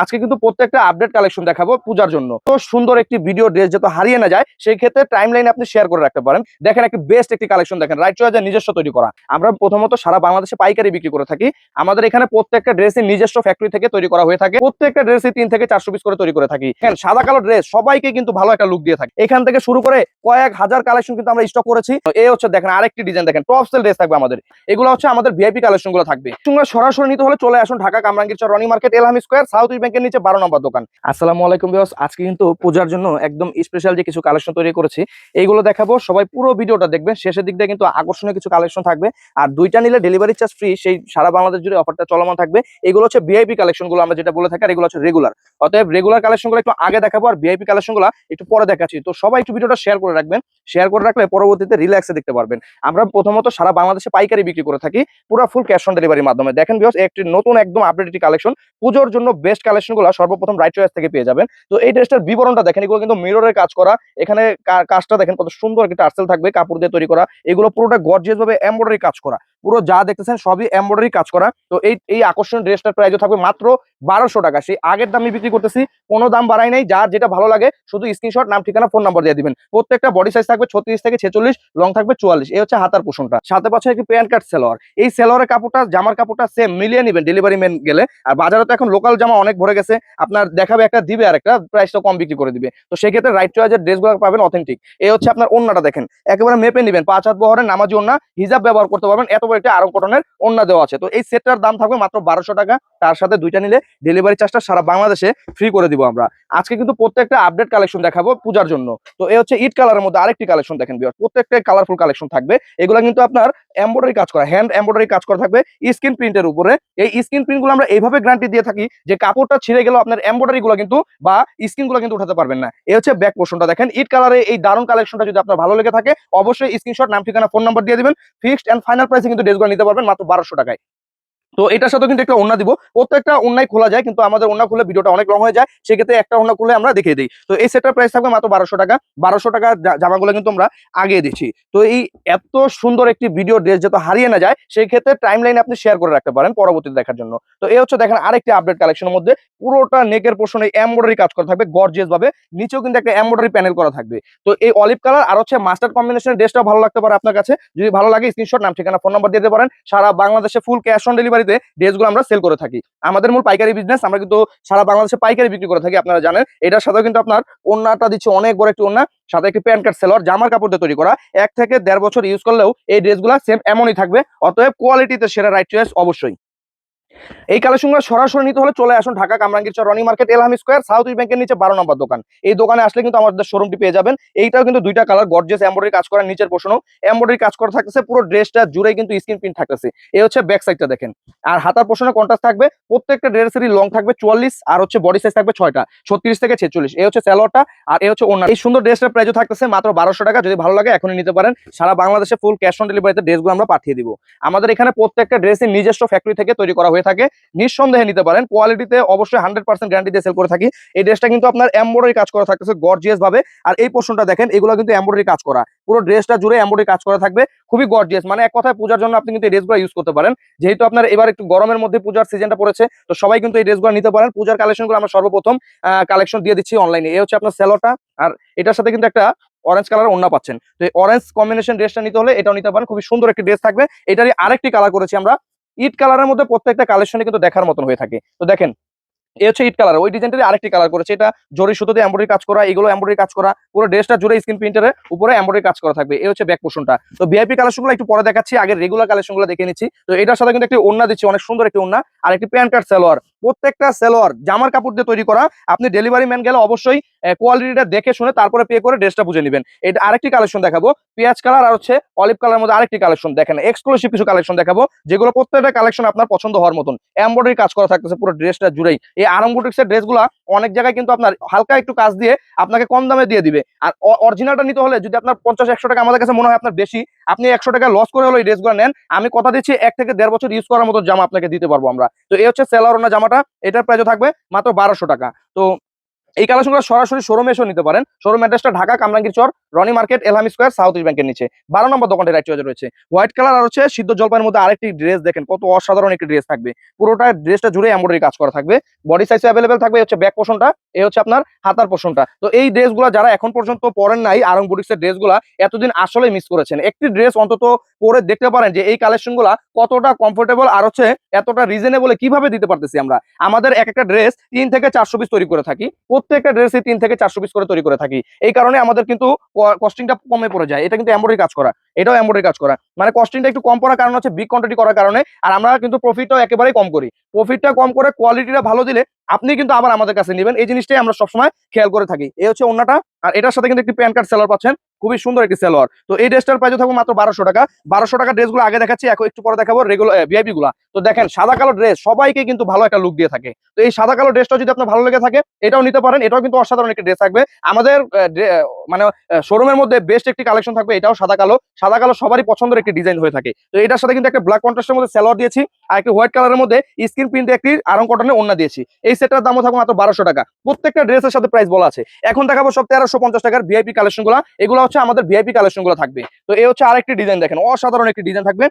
আজকে কিন্তু প্রত্যেকটা আপডেট কালেকশন দেখাবো পূজার জন্য। তো সুন্দর একটি ভিডিও ড্রেস যাতে হারিয়ে না যায়, সেই ক্ষেত্রে টাইম লাইনে আপনি শেয়ার করে রাখতে পারেন। দেখেন একটি বেস্ট একটি কালেকশন দেখেন রাইট চয়েসের নিজস্ব তৈরি করা। আমরা প্রথমত সারা বাংলাদেশে পাইকারি বিক্রি করে থাকি। আমাদের এখানে প্রত্যেকটা ড্রেসের নিজস্ব ফ্যাক্টরি থেকে তৈরি করা হয়ে থাকে। প্রত্যেকটা ড্রেসই তিন থেকে চারশো পিস করে তৈরি করে থাকি। হ্যাঁ সাদা কালো ড্রেস সবাইকে কিন্তু ভালো একটা লুক দিয়ে থাকে। এখান থেকে শুরু করে কয়েক হাজার কালেকশন কিন্তু আমরা স্টক করেছি। এই হচ্ছে, দেখেন, আরেকটি ডিজাইন দেখেন টপ সেল ড্রেস থাকবে আমাদের। এগুলো হচ্ছে আমাদের ভিআইপি কালেকশনগুলো থাকবে। সরাসরি নিতে হলে চলে আসুন Dhaka Kamrangir Roni market, Elham square, south ব্যাংকের নিচে বারো নম্বর দোকান। আসসালামু আলাইকুম বিয়স আজকে কিন্তু পূজার জন্য একদম স্পেশাল যে কিছু কালেকশন তৈরি করেছি, এইগুলো দেখাবো। সবাই পুরো ভিডিওটা দেখবেন, শেষের দিক দিয়ে কিন্তু আকর্ষণীয় কিছু কালেকশন থাকবে। আর দুইটা নিলে ডেলিভারি চার্জ ফ্রি সেই সারা বাংলাদেশ জুড়ে অফারটা চলমান থাকবে। এগুলো হচ্ছে ভিআইপি কালেকশনগুলো আমরা যেটা বলে থাকি, আর এগুলো হচ্ছে রেগুলার অতএব রেগুলার কালেকশনগুলো একটু আগে দেখাবো, আর ভিআইপি কালেকশনগুলো একটু পরে দেখাচ্ছি। তো সবাই একটু ভিডিওটা শেয়ার করে রাখবেন। শেয়ার করে রাখলে পরবর্তীতে রিল্যাক্সে দেখতে পারবেন। আমরা প্রথমত সারা বাংলাদেশে পাইকারি বিক্রি করে থাকি, পুরো ফুল ক্যাশ অন ডেলিভারির মাধ্যমে। দেখেন বিকজ একটি নতুন একদম আপডেট একটি কালেকশন পুজোর জন্য বেস্ট কালেকশনগুলো সর্বপ্রথম রাইট চয়েস থেকে পেয়ে যাবেন। তো এই ড্রেসটার বিবরণটা দেখেন, এগুলো কিন্তু মিররের কাজ করা। এখানে কাজটা দেখেন কত সুন্দর একটা টার্সেল থাকবে, কাপড় দিয়ে তৈরি করা। এগুলো পুরোটা গর্জিয়াস ভাবে এমব্রয়ডারি কাজ করা। পুরো যা দেখতেছেন সবই এমব্রয়ডারি কাজ করা। তো এই এই আকর্ষণীয় ড্রেসটার প্রাইসও থাকবে মাত্র বারোশো টাকা। সেই আগের দামে বিক্রি করতেছি, কোনো দাম বাড়াই নাই, যার যেটা ভালো লাগে শুধু স্ক্রিনশট নাম, ঠিকানা ফোন নাম্বার দিয়ে দিবেন। প্রত্যেকটা বডি সাইজ থাকবে ছত্রিশ থেকে ছেচল্লিশ লং থাকবে চুয়াল্লিশ। এই হচ্ছে হাতার পোষণটা। সাথে পাচ্ছে একটি প্যান্ট কার্ড সেলোয়ার। এই সেলোয়ারের কাপড়টা, জামার কাপড়টা সেম মিলিয়ে নেবেন ডেলিভারি ম্যান গেলে। আর বাজারে তো এখন লোকাল জামা অনেক ভরে গেছে। আপনার দেখাবে একটা, দিবে আর একটা প্রাইসটা কম বিক্রি করে দিবে। তো সেক্ষেত্রে রাইট চয়েসের ড্রেসগুলো পাবেন অথেন্টিক এই হচ্ছে আপনার ওন্নাটা দেখেন। একেবারে মেপে নেবেন। পাঁচ হাত বহরের নামাজি ওন্না, হিজাব ব্যবহার করতে পারবেন। এত বড় একটা আরং কটনের ওন্না দেওয়া আছে। তো এই সেটটার দাম থাকবে মাত্র বারোশো টাকা। তার সাথে দুইটা নিলে ডেলিভারি চার্জটা সারা বাংলাদেশে ফ্রি করে দিব আমরা। আজকে কিন্তু প্রত্যেকটা আপডেট কালেকশন দেখাবো পূজার জন্য। তো এই হচ্ছে ইট কালারের মধ্যে আরেকটি কালেকশন দেখেন বিয়ার প্রত্যেকটা কালারফুল কালেকশন থাকবে। এগুলো কিন্তু আপনার এমব্রয়ডারি কাজ করা হ্যান্ড এমব্রয়ডারি কাজ করা থাকবে স্ক্রিন প্রিন্টের উপরে। এই স্ক্রিন প্রিন্টগুলো আমরা এইভাবে গ্যারান্টি দিয়ে থাকি যে কাপড়টা ছিঁড়ে গেলেও আপনার এমব্রয়ডারি গুলো কিন্তু বা স্ক্রিনগুলো কিন্তু উঠাতে পারবেন না। এই হচ্ছে ব্যাক পোর্শনটা দেখেন। ইট কালারে এই দারুণ কালেকশনটা যদি আপনার ভালো লেগে থাকে, অবশ্যই স্ক্রিনশট নাম, ঠিকানা ফোন নাম্বার দিয়ে দিবেন। ফিক্সড এন্ড ফাইনাল প্রাইসে কিন্তু ড্রেসগুলো নিতে পারবেন মাত্র বারোশো টাকায়। তো এটার সাথে কিন্তু একটা ওন্না দিব। প্রত্যেকটা ওন্নাই খোলা যায়, কিন্তু আমাদের ওন্না খুলে ভিডিওটা অনেক লং হয়ে যায়, সেক্ষেত্রে একটা ওন্না খুলে আমরা দেখিয়ে দিই। তো এই সেটার প্রাইস থাকবে মাত্র বারোশো টাকা। বারোশো টাকা জামাগুলো কিন্তু আমরা আগিয়ে দিচ্ছি। তো এই এত সুন্দর একটি ভিডিও ড্রেস যাতে হারিয়ে না যায় সেই ক্ষেত্রে টাইম লাইনে আপনি শেয়ার করে রাখতে পারেন পরবর্তীতে দেখার জন্য। তো এই হচ্ছে দেখেন আরেকটি আপডেট কালেকশনের মধ্যে। পুরোটা নেকের পোর্শনে এমব্রয়ডারি কাজ করা থাকবে গর্জিয়াস ভাবে নিচেও কিন্তু একটা এমব্রয়ডারি প্যানেল করা থাকবে। তো এই অলিভ কালার আর হচ্ছে মাস্টার কম্বিনেশনের ড্রেসটা ভালো লাগতে পারে আপনার কাছে। যদি ভালো লাগে স্ক্রিনশট নাম, ঠিকানা ফোন নাম্বার দিতে পারেন। সারা বাংলাদেশে ফুল ক্যাশ অন ডেলিভারিতে ড্রেসগুলো আমরা সেল করে থাকি। আমাদের মূল পাইকারি বিজনেস আমরা কিন্তু সারা বাংলাদেশে পাইকারি বিক্রি করে থাকি, আপনারা জানেন। এটার সাথেও কিন্তু আপনার ওনাটা দিচ্ছে অনেক বড় একটি ওনা সাথে একটি প্যান্ট কার্ড সেলর জামার কাপড় দিয়ে তৈরি করা। এক থেকে দেড় বছর ইউজ করলেও এই ড্রেসগুলো সেম এমনই থাকবে, অতএব কোয়ালিটিতে সেরা রাইট চয়েস অবশ্যই। এই কালেকশনগুলো সরাসরি নিতে হলে চলে আসুন Dhaka Kamrangir Roni market Elham square, south east ব্যাংকের নিচে বারো নম্বর দোকান। এই দোকানে আসলে কিন্তু আমাদের শোরুমটি পেয়ে যাবেন। এইটাও কিন্তু দুইটা কালার গর্জেস এমব্রয়ডারি কাজ করা নিচের পোষণও এমব্রয়ডারি কাজ করা থাকতেছে, পুরো ড্রেসটা জুড়ে কিন্তু স্ক্রিন প্রিন্ট থাকতেছে। এই হচ্ছে ব্যাক সাইডটা দেখেন। আর হাতার পোষণে কন্ট্রাস্ট থাকবে, প্রত্যেকটা ড্রেসেরই লং থাকবে চুয়াল্লিশ, আর হচ্ছে বডি সাইজ থাকবে ছয়টা, ছত্রিশ থেকে ছেচল্লিশ। এই হচ্ছে স্যালোয়ারটা আর এই হচ্ছে ওনার এই সুন্দর ড্রেসটার প্রাইসও থাকতেছে মাত্র বারোশো টাকা। যদি ভালো লাগে, এখনই নিতে পারেন। সারা বাংলাদেশে ফুল ক্যাশ অন ডেলিভারিতে ড্রেসগুলো আমরা পাঠিয়ে দিব। আমাদের এখানে প্রত্যেকটা ড্রেসের নিজস্ব ফ্যাক্টরি থেকে তৈরি করা হয়ে থাকে, নিঃসন্দেহে নিতে পারেন। কোয়ালিটিতে অবশ্যই হান্ড্রেড পার্সেন্ট গ্যারান্টি দিয়ে সেল করে থাকি। এই ড্রেসটা কিন্তু আপনার এমব্রয়ডারি কাজ করা থাকতেছে গর্জিয়াস ভাবে। আর এই পোর্শনটা দেখেন, এগুলো কিন্তু এমব্রয়ডারি কাজ করা। পুরো ড্রেসটা জুড়ে এমব্রয়ডারি কাজ করা থাকবে, খুবই গর্জিয়াস মানে এক কথায় পূজার জন্য আপনি কিন্তু এই ড্রেসগুলো ইউজ করতে পারেন। যেহেতু আপনার এবার একটু গরমের মধ্যে পূজার সিজনটা পড়েছে, তো সবাই কিন্তু এই ড্রেসগুলো নিতে পারেন। পূজার কালেকশনগুলো আমরা সর্বপ্রথম কালেকশন দিয়ে দিচ্ছি অনলাইনে এই হচ্ছে আপনার সেলোটা আর এটার সাথে কিন্তু একটা অরেঞ্জ কালার ওন্না পাচ্ছেন। তো এই অরেঞ্জ কম্বিনেশন ড্রেসটা নিতে হলে এটাও নিতে পারেন। খুবই সুন্দর একটি ড্রেস থাকবে। এটারই আরেকটি কালার করেছি আমরা। ইট কালারের মধ্যে প্রত্যেকটা কালেকশনে কিন্তু দেখার মতন হয়ে থাকে। তো দেখেন এ হচ্ছে ইট কালার ওই ডিজাইনটারই আরেকটি কালার করেছে। এটা জরি সুতো দিয়ে এমব্রয়ডারি কাজ করা, এগুলো এমব্রয়ডারি কাজ করা, পুরো ড্রেসটা জুড়ে স্ক্রিন প্রিন্টারের উপরে এমব্রয়ডারি কাজ করা থাকবে। এই হচ্ছে ব্যাক পোর্শনটা তো ভিআইপি কালেকশনগুলো একটু পরে দেখাচ্ছি আগে রেগুলার কালেকশনগুলো দেখে নিচ্ছি। তো এটার সাথে কিন্তু একটি ওন্না দিচ্ছি, অনেক সুন্দর একটি ওন্না আর একটি প্যান্ট কার্ড সালোয়ার। প্রত্যেকটা সালোয়ার, জামার কাপড় দিয়ে তৈরি করা। আপনি ডেলিভারি ম্যান গেলে অবশ্যই কোয়ালিটিটা দেখে শুনে তারপরে পে করে ড্রেসটা বুঝে নেবেন। এটা আরেকটি কালেকশন দেখাবো। পেঁয়াজ কালার আর হচ্ছে অলিভ কালার মধ্যে আরেকটি কালেকশন দেখেন। এক্সক্লুসিভ কিছু কালেকশন দেখাবো, যেগুলো প্রত্যেকটা কালেকশন আপনার পছন্দ হওয়ার মতন। এমব্রয়ডারি কাজ করা থাকতেছে পুরো ড্রেসটা জুড়েই। এই আরম্বটিক্সের ড্রেসগুলো অনেক জায়গায় কিন্তু আপনার হালকা একটু কাজ দিয়ে আপনাকে কম দামে দিয়ে দিবে। আর অরিজিনালটা নিতে হলে যদি আপনার পঞ্চাশ, একশো টাকা আমাদের কাছে মনে হয় আপনার বেশি, আপনি একশো টাকা লস করে হলো এই ড্রেসগুলো নেন। আমি কথা দিচ্ছি এক থেকে দেড় বছর ইউজ করার মতো জামা আপনাকে দিতে পারব আমরা। তো এই হচ্ছে সেলার জামাটা। এটার প্রাইসও থাকবে মাত্র বারোশো টাকা। তো এই কালেকশনগুলো সরাসরি শোরুমে এসেও নিতে পারেন। শোরুম অ্যাড্রেসটা Dhaka Kamrangir Char, Roni market Elham square, south east ব্যাংকের নিচে। বারো নম্বর দোকানটি রাইট চয়েজে রয়েছে। হোয়াইট কালার আর হচ্ছে সিদ্ধ জলপাইয়ের মধ্যে আরেকটি ড্রেস দেখেন, কত অসাধারণ একটি ড্রেস থাকবে। পুরোটা ড্রেসটা জুড়ে এমব্রয়ডারি কাজ করা থাকবে। বডি সাইজ অ্যাভেলেবেল থাকবে হচ্ছে ব্যাক পোর্শনটা এই হচ্ছে আপনার হাতার পোর্শনটা তো এই ড্রেসগুলো যারা এখন পর্যন্ত পরেন নাই, আরং বুটিক্সের ড্রেসগুলো এতদিন আসলে মিস করেছেন। একটি ড্রেস অন্তত পরে দেখতে পারেন যে এই কালেকশনগুলো কতটা কমফোর্টেবল আর হচ্ছে এতটা রিজনেবলে কীভাবে দিতে পারতেছি আমরা। আমাদের এক একটা ড্রেস তিন থেকে চারশো পিস তৈরি করে থাকি। প্রত্যেকটা ড্রেসে তিন থেকে চারশো পিস করে তৈরি করে থাকি। এই কারণে আমাদের কিন্তু কস্টিংটা কমে পড়ে যায়। এটা কিন্তু এমব্রয়ডারি কাজ করা। এটাও এমব্রয়ডারি কাজ করা। মানে কস্টিংটা একটু কম পড়ার কারণ হচ্ছে বিগ কোয়ান্টিটি করার কারণে, আর আমরা কিন্তু প্রফিটটাও একেবারেই কম করি। প্রফিটটা কম করে কোয়ালিটিটা ভালো দিলে আপনি কিন্তু আবার আমাদের কাছে নেবেন। এই জিনিসটাই আমরা সবসময় খেয়াল করে থাকি। এই হচ্ছে অন্যটা আর এটার সাথে কিন্তু একটি প্যান কার্ড সেলার পাচ্ছেন। খুবই সুন্দর একটি সেলোয়ার তো এই ড্রেসটার প্রাইস থাকবে মাত্র বারোশো টাকা। বারোশো টাকা ড্রেসগুলো আগে দেখাচ্ছি, এখন একটু পরে দেখাবো রেগুলার ভিআইপি গুলা। তো দেখেন, সাদা কালো ড্রেস সবাইকে কিন্তু ভালো একটা লুক দিয়ে থাকে। তো এই সাদা কালো ড্রেসটা যদি আপনার ভালো লেগে থাকে, এটাও নিতে পারেন। এটাও কিন্তু অসাধারণ একটি ড্রেস থাকবে। আমাদের মানে শোরুমের মধ্যে বেস্ট একটি কালেকশন থাকবে, এটাও সাদা কালো। সাদা কালো সবারই পছন্দের একটি ডিজাইন হয়ে থাকে। তো এটার সাথে কিন্তু একটা ব্ল্যাক কন্ট্রাস্টের মধ্যে স্যালোয়ার দিয়েছি, আর একটি হোয়াইট কালারের মধ্যে স্ক্রিন প্রিন্টে একটি আরং কটনের অন্য দিয়েছি। এই সেটটার দামও থাকবে মাত্র বারোশো টাকা। প্রত্যেকটা ড্রেসের সাথে প্রাইস বলা আছে। এখন দেখাবো সব তেরোশো পঞ্চাশ টাকার ভিআইপি কালেকশনগুলো এগুলো হচ্ছে আমাদের ভিআইপি কালেকশনগুলো থাকবে। তো এই হচ্ছে আরেকটি ডিজাইন দেখেন। অসাধারণ একটি ডিজাইন থাকবে।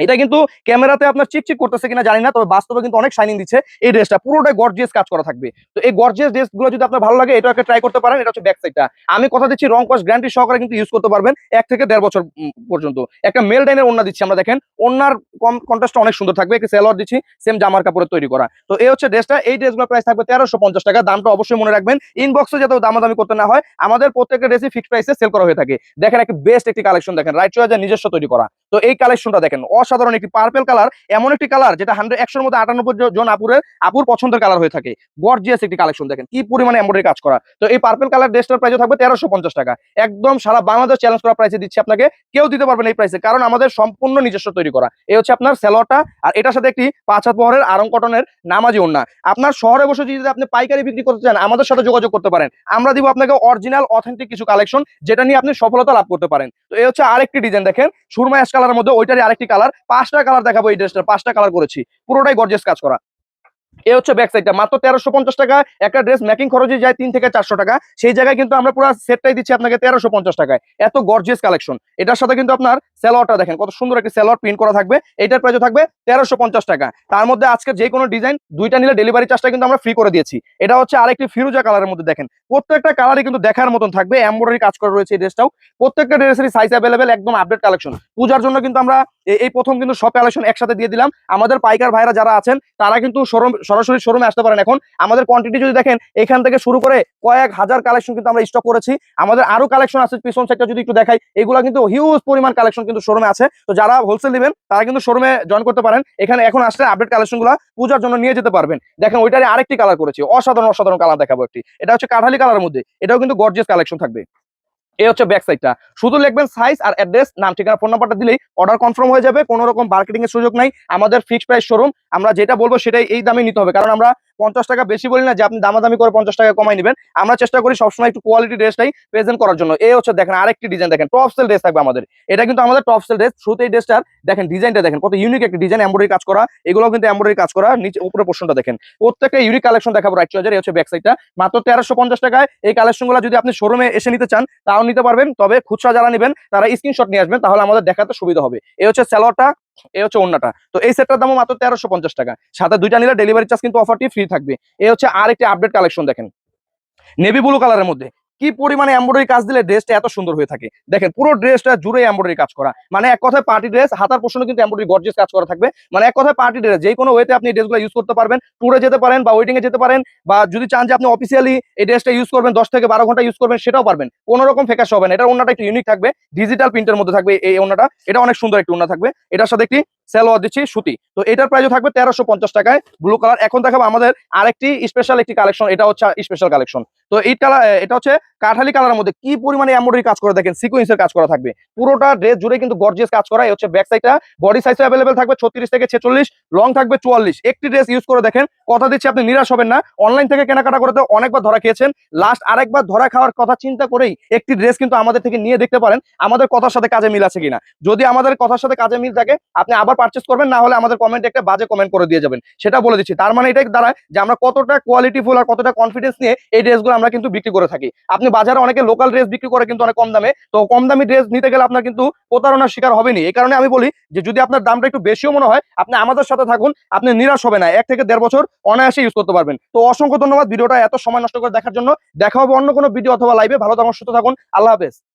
এটা কিন্তু ক্যামেরাতে আপনার চিকচিক করতেছে কিনা জানি না, তবে বাস্তবে কিন্তু অনেক শাইনিং দিচ্ছে এই ড্রেসটা পুরোটাই গর্জিয়াস কাজ করা থাকবে। তো এই গর্জিয়াস ড্রেসগুলো যদি আপনার ভালো লাগে এটা একটা ট্রাই করতে পারেন, এটা হচ্ছে ব্যাক সাইডটা আমি কথা দিচ্ছি রং কস্ট গ্যারান্টি সহকারে কিন্তু ইউজ করতে পারবেন এক থেকে দেড় বছর পর্যন্ত। একটা মেল ডাইনের ওন্না দিচ্ছি আমরা, দেখেন। ওন্নার কম কন্ট্রাস্টটা অনেক সুন্দর থাকবে, একটা সেলোয়ার দিচ্ছি সেম জামার কাপড়ের তৈরি করা। তো এই হচ্ছে ড্রেসটা এই ড্রেসগুলো প্রাইস থাকবে তেরোশো পঞ্চাশ টাকা। দামটা অবশ্যই মনে রাখবেন। ইনবক্সে যাতে দামাদামি করতে না হয়, আমাদের প্রত্যেকটা ড্রেসই ফিক্সড প্রাইসে সেল করা হয়ে থাকে। দেখেন একটা বেস্ট একটি কালেকশন দেখেন। রাইট চয়েজের নিজস্ব তৈরি করা। তো এই কালেকশনটা দেখেন, অসাধারণ একটি পার্পেল কালার এমন একটি কালার যেটা হান্ড্রেড একশোর মধ্যে আটানব্বই জন আপুরের আপুর পছন্দের কালার হয়ে থাকে। গর্জিয়াস একটি কালেকশন দেখেন, কি পরিমাণে এমব্রয়ডারি কাজ করা। তো এই পার্পেল কালার ড্রেসটার প্রাইস থাকবে তেরোশো পঞ্চাশ টাকা। একদম সারা বাংলাদেশ চ্যালেঞ্জ করা প্রাইসে দিচ্ছি আপনাকে, কেউ দিতে পারবেন এই প্রাইসে কারণ আমাদের সম্পূর্ণ নিজস্ব তৈরি করা। এই হচ্ছে আপনার সেলোয়ারটা আর এটার সাথে একটি পাঁচ হাত বহরের আরং কটনের নামাজি ওন্না আপনার শহরে বসে যদি আপনি পাইকারি বিক্রি করতে চান, আমাদের সাথে যোগাযোগ করতে পারেন। আমরা দিব আপনাকে অরিজিনাল অথেন্টিক কিছু কালেকশন যেটা নিয়ে আপনি সফলতা লাভ করতে পারেন। তো এই হচ্ছে আরেকটি ডিজাইন দেখেন, সুরমা অ্যাশ কালারের মধ্যে ওইটারই আরেকটি কালার পাঁচটা কালার দেখাবো এই ড্রেসটা পাঁচটা কালার করেছি। পুরোটাই গর্জেস কাজ করা। এ হচ্ছে ব্যাক সাইডটা মাত্র তেরোশো পঞ্চাশ টাকা, একটা ড্রেস মেকিং খরচে যায় তিন থেকে চারশো টাকা। সেই জায়গায় কিন্তু আমরা পুরো সেটটাই দিচ্ছি আপনাকে তেরোশো পঞ্চাশ টাকায়। এত গর্জিয়াস কালেকশন এটার সাথে কিন্তু আপনার সেলোয়ারটা দেখেন, কত সুন্দর একটি সেলোয়ার প্রিন্ট করা থাকবে। এটার প্রাইস থাকবে তেরোশো পঞ্চাশ টাকা। তার মধ্যে আজকে যে কোনো ডিজাইন দুইটা নিলে ডেলিভারি চার্জটা কিন্তু আমরা ফ্রি করে দিয়েছি। এটা হচ্ছে আরেকটি ফিরোজা কালারের মধ্যে দেখেন। প্রত্যেকটা কালারই কিন্তু দেখার মতন থাকবে। এমব্রয়ডারি কাজ করা রয়েছে এই ড্রেসটাও প্রত্যেকটা ড্রেসেরই সাইজ অ্যাভেলেবেল একদম আপডেট কালেকশন পূজার জন্য কিন্তু আমরা এই প্রথম কিন্তু সব কালেকশন একসাথে দিয়ে দিলাম। আমাদের পাইকার ভাইরা যারা আছেন, তারা কিন্তু শোরুম সরাসরি শোরুমে আসতে পারেন এখন। আমাদের কোয়ান্টিটি যদি দেখেন, এখান থেকে শুরু করে কয়েক হাজার কালেকশন কিন্তু আমরা স্টক করেছি। আমাদের আরও কালেকশন আছে, পিছন সাইডটা যদি একটু দেখাই, এগুলো কিন্তু হিউজ পরিমাণ কালেকশন কিন্তু শোরুমে আছে। তো যারা হোলসেল নেবেন, তারা কিন্তু শোরুমে জয়েন করতে পারেন। এখানে এখন আসলে আপডেট কালেকশনগুলো পূজার জন্য নিয়ে যেতে পারবেন। দেখেন ওইটারে আরেকটি কালার করেছি, অসাধারণ অসাধারণ কালার দেখাবো একটি। এটা হচ্ছে কাঠালি কালারের মধ্যে। এটাও কিন্তু গর্জিয়াস কালেকশন থাকবে। এই হচ্ছে ব্যাক সাইডটা শুধু লিখবেন সাইজ আর অ্যাড্রেস নাম, ঠিকানা ফোন নাম্বারটা দিলেই অর্ডার কনফার্ম হয়ে যাবে, কোনো রকম মার্কেটিং এর সুযোগ নাই। আমাদের ফিক্সড প্রাইস শোরুম আমরা যেটা বলব সেটাই এই দামে নিতে হবে। কারণ আমরা পঞ্চাশ টাকা বেশি বলি না যে আপনি দামাদামি করে পঞ্চাশ টাকা কমাই নেবেন। আমরা চেষ্টা করি সবসময় একটু কোয়ালিটি ড্রেসটাই প্রেজেন্ট করার জন্য। এই হচ্ছে দেখেন আরেকটি ডিজাইন দেখেন টপ সেল ড্রেস থাকবে আমাদের। এটা কিন্তু আমাদের টপ সেল ড্রেস শুরুতে এই ড্রেসটার দেখেন ডিজাইনটা দেখেন, কত ইউনিক একটা ডিজাইন এমব্রয়ডারি কাজ করা। এগুলো কিন্তু এমব্রয়ডারি কাজ করা, নিচে উপরে পোর্শনটা দেখেন। প্রত্যেকটা ইউনিক কালেকশন দেখাবো রাইট চয়েজের হচ্ছে ব্যাক সাইডটা মাত্র তেরোশো পঞ্চাশ টাকায় এই কালেকশনগুলো যদি আপনি শোরুমে এসে নিতে চান, তাও নিতে পারবেন। তবে খুচরা যারা নেবেন, তারা স্ক্রিনশট নিয়ে আসবেন, তাহলে আমাদের দেখাতে সুবিধা হবে। এই হচ্ছে স্যালোয়ারটা এই হচ্ছে অন্যটা তো এই সেটটার দামও মাত্র তেরোশো পঞ্চাশ টাকা। সাথে দুইটা নিলে ডেলিভারি চার্জ কিন্তু অফারটি ফ্রি থাকবে। এই হচ্ছে আর একটি আপডেট কালেকশন দেখেন। নেভি ব্লু কালারের মধ্যে। কি পরিমাণে এমব্রয়ডারি কাজ দিলে ড্রেসটা এত সুন্দর হয়ে থাকে? দেখেন, পুরো ড্রেসটা জুড়ে এমব্রয়ডারি কাজ করা। মানে এক কথায় পার্টি ড্রেস হাতার পোষণে কিন্তু এমব্রয়ডারি গর্জিয়াস কাজ করা থাকবে। মানে এক কথায় পার্টি ড্রেস যে কোনো ওয়েতে আপনি ড্রেসগুলো ইউজ করতে পারবেন। ট্যুরে যেতে পারেন বা ওয়েটিং এ যেতে পারেন, বা যদি চান যে আপনি অফিসিয়ালি এই ড্রেসটা ইউজ করবেন, দশ থেকে বারো ঘণ্টা ইউজ করবেন, সেটাও পারবেন। কোনো রকম ফেকাস হবে না। এটা ওনাটা একটু ইউনিক থাকবে। ডিজিটাল প্রিন্টের মধ্যে থাকবে এই ওনাটা এটা অনেক সুন্দর একটি ওনা থাকবে। এটার সাথে একটি সেলোয়ার দিচ্ছি, সুতি। তো এটার প্রাইসও থাকবে তেরোশো টাকায় ব্লু কালার এখন দেখাবো আমাদের আরেকটি স্পেশাল একটি কালেকশন এটা হচ্ছে স্পেশাল কালেকশন তো এই এটা হচ্ছে কাঠালি কালারের মধ্যে কি পরিমাণে এমব্রয়ডারি কাজ করে দেখেন সিকোয়েন্সের কাজ করা থাকবে। পুরোটা ড্রেস জুড়ে কিন্তু গর্জিয়াস কাজ করা হচ্ছে ব্যাক সাইডটা বডি সাইজ অ্যাভেলেবেল থাকবে ছত্রিশ থেকে ছেচল্লিশ লং থাকবে চুয়াল্লিশ। একটি ড্রেস ইউজ করে দেখেন, কথা দিচ্ছি আপনি নিরাশ হবেন না। অনলাইন থেকে কেনাকাটা করতে অনেকবার ধরা খেয়েছেন। লাস্ট আরেকবার ধরা খাওয়ার কথা চিন্তা করেই একটি ড্রেস কিন্তু আমাদের থেকে নিয়ে দেখতে পারেন, আমাদের কথার সাথে কাজে মিল আছে কিনা। যদি আমাদের কথার সাথে কাজে মিল থাকে, আপনি আবার পারচেস করবেন, না হলে আমাদের কমেন্টে একটা বাজে কমেন্ট করে দিয়ে যাবেন। সেটা বলে দিচ্ছি। তার মানে এটাই দাঁড়ায় যে আমরা কতটা কোয়ালিটিফুল আর কতটা কনফিডেন্স নিয়ে এই ড্রেসগুলো আমরা কিন্তু বিক্রি করে থাকি। আপনি বাজারে অনেকে লোকাল ড্রেস বিক্রি করে কিন্তু অনেক কম দামে। তো কম দামি ড্রেস নিতে গেলে আপনার কিন্তু প্রতারণার শিকার হবেনি এই কারণে আমি বলি যে, যদি আপনার দামটা একটু বেশিও মনে হয়, আপনি আমাদের সাথে থাকুন, আপনি নিরাশ হবে না। এক থেকে দেড় বছর অনায়াসে ইউজ করতে পারবেন। তো অসংখ্য ধন্যবাদ ভিডিওটা এত সময় নষ্ট করে দেখার জন্য। দেখা হবে অন্য কোনো ভিডিও অথবা লাইভে ভালো থাকুন, সুস্থ থাকুন। আল্লাহ হাফেজ।